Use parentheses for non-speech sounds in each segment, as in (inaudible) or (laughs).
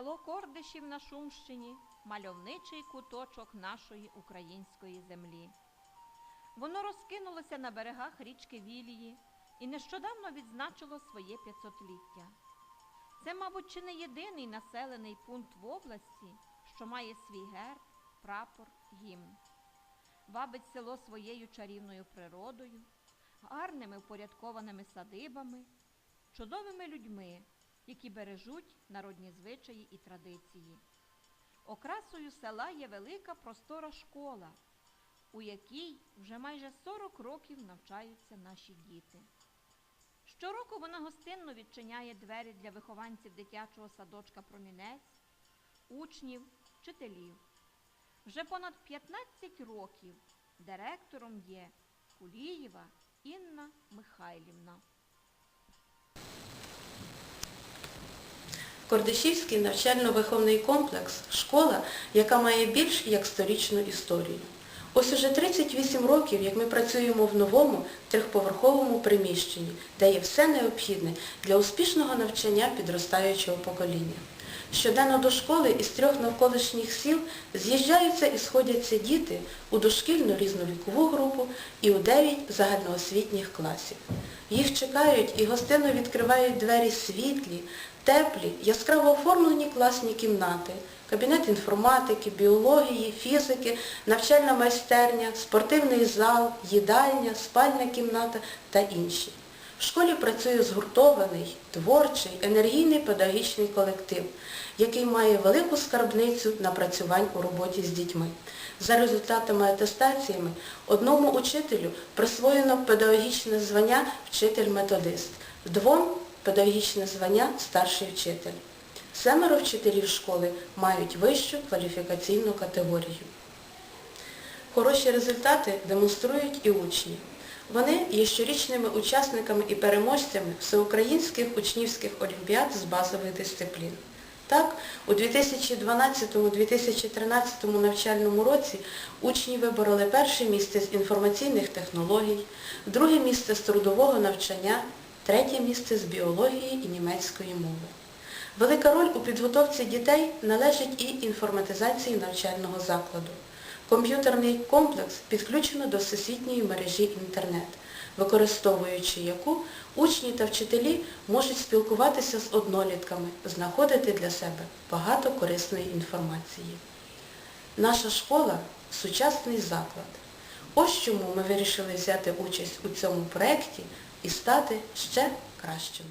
Село Кордишів на Шумщині мальовничий куточок нашої української землі. Воно розкинулося на берегах річки Вілії і нещодавно відзначило своє 500-ліття. Це, мабуть, чи не єдиний населений пункт в області, що має свій герб, прапор, гімн. Вабить село своєю чарівною природою, гарними впорядкованими садибами, чудовими людьми, які бережуть народні звичаї і традиції. Окрасою села є велика простора школа, у якій вже майже 40 років навчаються наші діти. Щороку вона гостинно відчиняє двері для вихованців дитячого садочка Промінець, учнів, вчителів. Вже понад 15 років директором є Кулієва Інна Михайлівна. Кордишівський навчально-виховний комплекс – школа, яка має більш як сторічну історію. Ось уже 38 років, як ми працюємо в новому трьохповерховому приміщенні, де є все необхідне для успішного навчання підростаючого покоління. Щоденно до школи із трьох навколишніх сіл з'їжджаються і сходяться діти у дошкільну різновікову групу і у 9 загальноосвітніх класів. Їх чекають і гостинно відкривають двері світлі, теплі, яскраво оформлені класні кімнати, кабінет інформатики, біології, фізики, навчальна майстерня, спортивний зал, їдальня, спальня кімната та інші. В школі працює згуртований, творчий, енергійний педагогічний колектив, який має велику скарбницю напрацювань у роботі з дітьми. За результатами атестаціями одному учителю присвоєно педагогічне звання вчитель-методист, двом педагогічне звання старший вчитель. Семеро вчителів школи мають вищу кваліфікаційну категорію. Хороші результати демонструють і учні. Вони є щорічними учасниками і переможцями всеукраїнських учнівських олімпіад з базових дисциплін. Так, у 2012-2013 навчальному році учні вибороли перше місце з інформаційних технологій, друге місце з трудового навчання, третє місце з біології і німецької мови. Велика роль у підготовці дітей належить і інформатизації навчального закладу. Комп'ютерний комплекс підключено до всесвітньої мережі інтернет, використовуючи яку учні та вчителі можуть спілкуватися з однолітками, знаходити для себе багато корисної інформації. Наша школа – сучасний заклад. Ось чому ми вирішили взяти участь у цьому проєкті і стати ще кращими.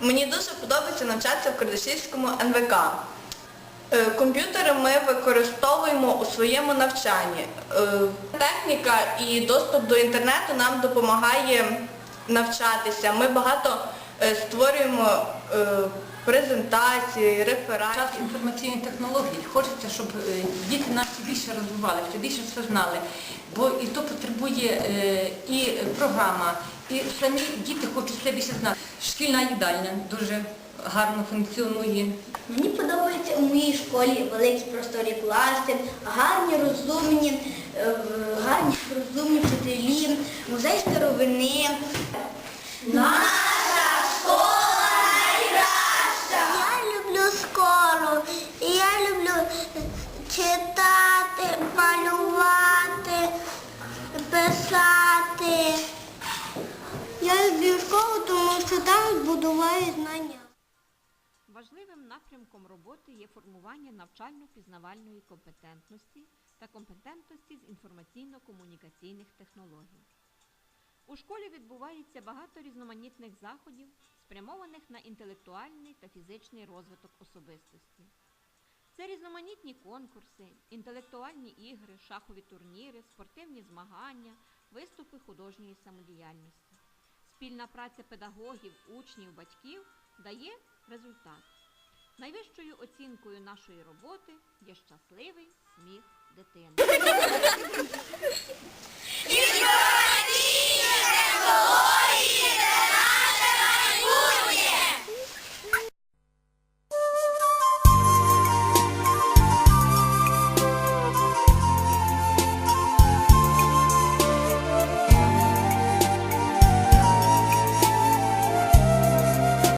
Мені дуже подобається навчатися в Кардашівському НВК. Е, Комп'ютери ми використовуємо у своєму навчанні. Е, Техніка і доступ до інтернету нам допомагає навчатися. Ми багато е, створюємо презентації, Час рефератів. інформаційних технологій. Хочеться, щоб діти наші більше розвивали, щоб більше все знали. Бо і то потребує е, і програма, і самі діти хочуть все більше знати. Шкільна їдальня дуже гарно функціонує. Мені подобається у моїй школі великі просторі класи, гарні розумні, е, гарні розумні вчителі, музей старовини. Там збудувають знання. Важливим напрямком роботи є формування навчально-пізнавальної компетентності та компетентності з інформаційно-комунікаційних технологій. У школі відбувається багато різноманітних заходів, спрямованих на інтелектуальний та фізичний розвиток особистості. Це різноманітні конкурси, інтелектуальні ігри, шахові турніри, спортивні змагання, виступи художньої самодіяльності. Спільна праця педагогів, учнів, батьків дає результат. Найвищою оцінкою нашої роботи є щасливий сміх дитини. (laughs)